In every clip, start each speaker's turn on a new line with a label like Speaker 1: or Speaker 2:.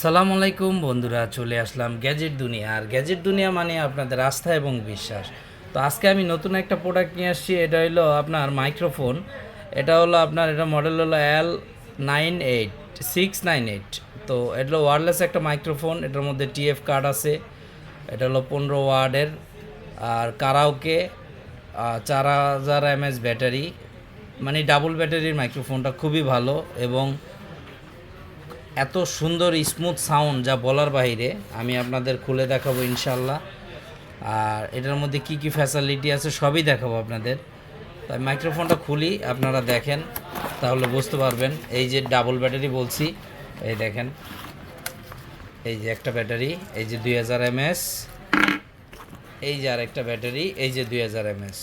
Speaker 1: আসসালামু আলাইকুম বন্ধুরা, চলে আসলাম গ্যাজেট দুনিয়া। আর গ্যাজেট দুনিয়া মানে আপনাদের আস্থা এবং বিশ্বাস। তো আজকে আমি নতুন একটা প্রোডাক্ট নিয়ে আসছি, এটা হলো আপনার মাইক্রোফোন এটা হলো আপনার, এটা মডেল হলো L nine eight six nine eight তো এটা হলো ওয়ারলেস একটা মাইক্রোফোন এটার মধ্যে টিএফ কার্ড আছে। এটা হলো পনেরো ওয়ার্ডের। আর কারাওকে চার হাজার এমএস ব্যাটারি। মানে ডাবল ব্যাটারির মাইক্রোফোনটা খুবই ভালো এবং এত সুন্দর স্মুথ সাউন্ড যা বলার বাইরে আমি আপনাদের খুলে দেখাবো ইনশাল্লাহ আর এটার মধ্যে কি কি ফ্যাসিলিটি আছে সবই দেখাবো আপনাদের। তাই মাইক্রোফোনটা খুলি, আপনারা দেখেন, তাহলে বুঝতে পারবেন। এই যে ডাবল ব্যাটারি বলছি, এই দেখেন। এই যে একটা ব্যাটারি এই যে দুই হাজার এমএস। এই যে আরেকটা ব্যাটারি এই যে দুই হাজার এমএস।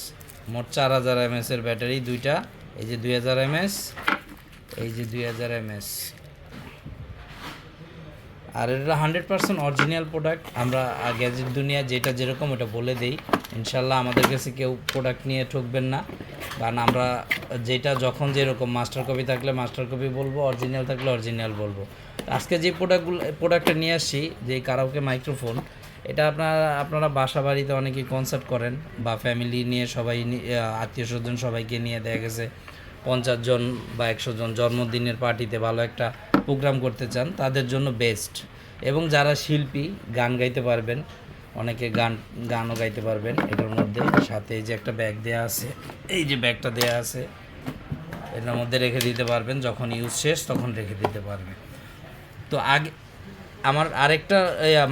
Speaker 1: মোট চার হাজার এমএস এর ব্যাটারি দুইটা, এই যে দুই হাজার এমএস, এই যে দুই হাজার এমএস। আর এটা হান্ড্রেড পার্সেন্ট অরিজিনাল প্রোডাক্ট আমরা গ্যাজেট দুনিয়া যেটা যেরকম ওটা বলে দেই। ইনশাল্লাহ আমাদের কাছে কেউ প্রোডাক্ট নিয়ে ঠকবেন না। কারণ আমরা যেটা যখন যেরকম মাস্টার কপি থাকলে মাস্টার কপি বলব অরিজিনাল থাকলে অরিজিনাল বলব। আজকে যে প্রোডাক্টগুলো প্রোডাক্টটা নিয়ে আসছি, যে কারাওকে মাইক্রোফোন এটা আপনারা আপনারা বাসা বাড়িতে অনেকেই কনসার্ট করেন বা ফ্যামিলি নিয়ে সবাই আত্মীয় স্বজন সবাইকে নিয়ে দেখা গেছে। পঞ্চাশ জন বা একশো জন জন্মদিনের পার্টিতে ভালো একটা প্রোগ্রাম করতে চান, তাদের জন্য বেস্ট এবং যারা শিল্পী, গান গাইতে পারবেন, অনেকে গান, গানও গাইতে পারবেন, এটার মধ্যে। সাথে এই যে একটা ব্যাগ দেওয়া আছে, এই যে ব্যাগটা দেওয়া আছে, এটার মধ্যে রেখে দিতে পারবেন। যখন ইউজ শেষ, তখন রেখে দিতে পারবেন। তো আগে, আমার আরেকটা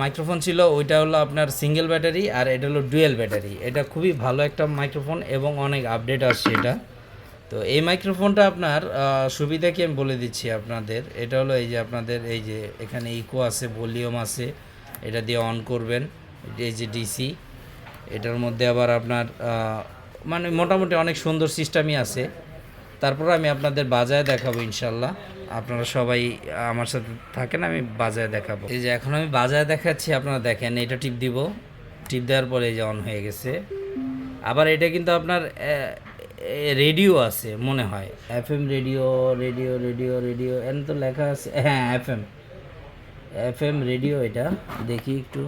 Speaker 1: মাইক্রোফোন ছিল, ওইটা হলো আপনার সিঙ্গেল ব্যাটারি আর এটা হলো ডুয়েল ব্যাটারি এটা খুবই ভালো একটা মাইক্রোফোন এবং অনেক আপডেট আসছে এটা। তো এই মাইক্রোফোনটা আপনার সুবিধা কি আমি বলে দিচ্ছি আপনাদের? এটা হলো এই যে আপনাদের, এই যে এখানে ইকো আছে ভলিউম আছে, এটা দিয়ে অন করবেন, এই যে ডিসি এটার মধ্যে আবার আপনার মানে মোটামুটি অনেক সুন্দর সিস্টেমই আছে। তারপর আমি আপনাদের বাজায় দেখাবো ইনশাল্লাহ। আপনারা সবাই আমার সাথে থাকেন, আমি বাজায় দেখাবো। এই যে এখন আমি বাজায় দেখাচ্ছি, আপনারা দেখেন, এটা টিপ দিব। টিপ দেওয়ার পরে এই যে অন হয়ে গেছে। আবার এটা কিন্তু আপনার রেডিও আছে, মনে হয়। F M radio radio radio radio, N তো লেখা আছে। হ্যাঁ F M F M radio এটা, দেখি একটু।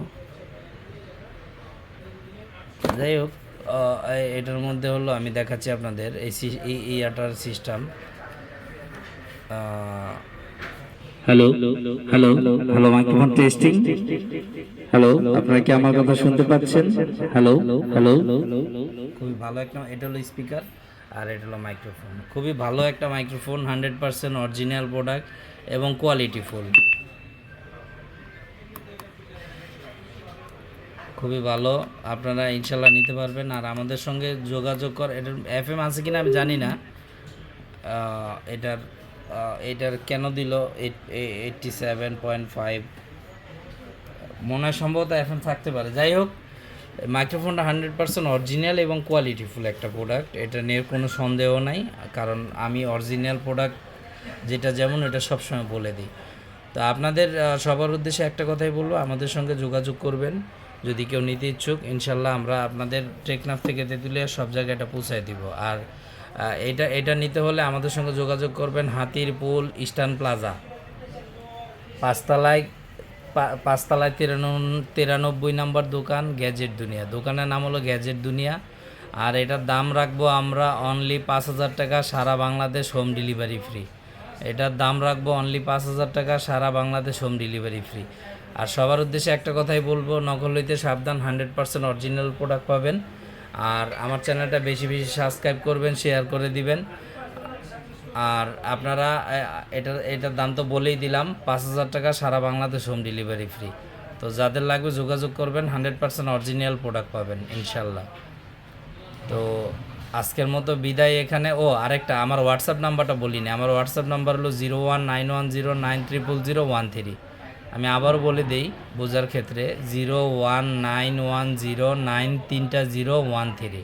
Speaker 1: যাই হোক এটার মধ্যে হলো, আমি দেখাচ্ছি আপনাদের, এই ইয়াটার system
Speaker 2: hello hello hello microphone testing hello আপনারা কি আমার কথা শুনতে পাচ্ছেন? হ্যালো হ্যালো
Speaker 1: খুবই ভালো একটা এটা হলো স্পিকার আর এটা হলো মাইক্রোফোন খুবই ভালো একটা microphone hundred percent original product এবং কোয়ালিটি ফুল খুবই ভালো আপনারা ইনশাল্লাহ নিতে পারবেন। আর আমাদের সঙ্গে যোগাযোগ কর এটার এফ এম আছে কিনা আমি জানি না। এটার এটার কেন দিল? এইটটি সেভেন পয়েন্ট ফাইভ মনে হয় সম্ভবত এখন থাকতে পারে। যাই হোক মাইক্রোফোনটা হান্ড্রেড পার্সেন্ট অরিজিনাল এবং কোয়ালিটিফুল একটা প্রোডাক্ট এটা নিয়ে কোনো সন্দেহ নাই, কারণ আমি অরিজিনাল প্রোডাক্ট যেটা যেমন, এটা সবসময় বলে দিই। তো আপনাদের সবার উদ্দেশ্যে একটা কথাই বলব, আমাদের সঙ্গে যোগাযোগ করবেন। যদি কেউ নিতে ইচ্ছুক, ইনশাল্লাহ আমরা আপনাদের টেকনাফ থেকে তেঁতুলিয়া সব জায়গায় এটা পৌঁছায় দিব। আর এটা এটা নিতে হলে আমাদের সঙ্গে যোগাযোগ করবেন হাতির পুল ইস্টার্ন প্লাজা। পাঁচতলায় পাঁচতলায় তিরানব্বই নম্বর দোকান, গ্যাজেট দুনিয়া। দোকানের নাম হলো গ্যাজেট দুনিয়া। আর এটার দাম রাখব আমরা অনলি পাঁচ হাজার টাকা, সারা বাংলাদেশ হোম ডেলিভারি ফ্রি এটার দাম রাখব অনলি পাঁচ হাজার টাকা, সারা বাংলাদেশ হোম ডেলিভারি ফ্রি আর সবার উদ্দেশ্যে একটা কথাই বলব, নকল হইতে সাবধান হান্ড্রেড পার্সেন্ট অরিজিনাল প্রোডাক্ট পাবেন। আর আমার চ্যানেলটা বেশি বেশি সাবস্ক্রাইব করবেন শেয়ার করে দিবেন। আর আপনারা, এ- এটার এটার দাম তো বলেই দিলাম, পাঁচ হাজার টাকা সারা বাংলাদেশ হোম ডেলিভারি ফ্রি তো যাদের লাগবে যোগাযোগ করবেন হান্ড্রেড পার্সেন্ট অরিজিনাল প্রোডাক্ট পাবেন, ইনশাল্লাহ। তো আজকের মতো বিদায় এখানে। ও, আরেকটা, আমার হোয়াটসঅ্যাপ নাম্বারটা বলিনি। আমার হোয়াটসঅ্যাপ নাম্বার হলো zero one nine one zero nine triple zero one three আমি আবার বলে দেই, বোঝার ক্ষেত্রে zero one nine one zero nine তিনটা জিরো ওয়ান থ্রি।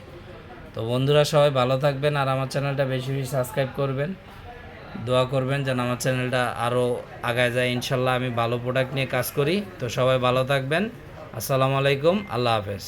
Speaker 1: তো বন্ধুরা সবাই ভালো থাকবেন আর আমার চ্যানেলটা বেশি বেশি সাবস্ক্রাইব করবেন। দোয়া করবেন যেন আমার চ্যানেলটা আরও আগায় যায়। ইনশাল্লাহ আমি ভালো প্রোডাক্ট নিয়ে কাজ করি। তো সবাই ভালো থাকবেন। আসসালামু আলাইকুম। আল্লাহ হাফেজ।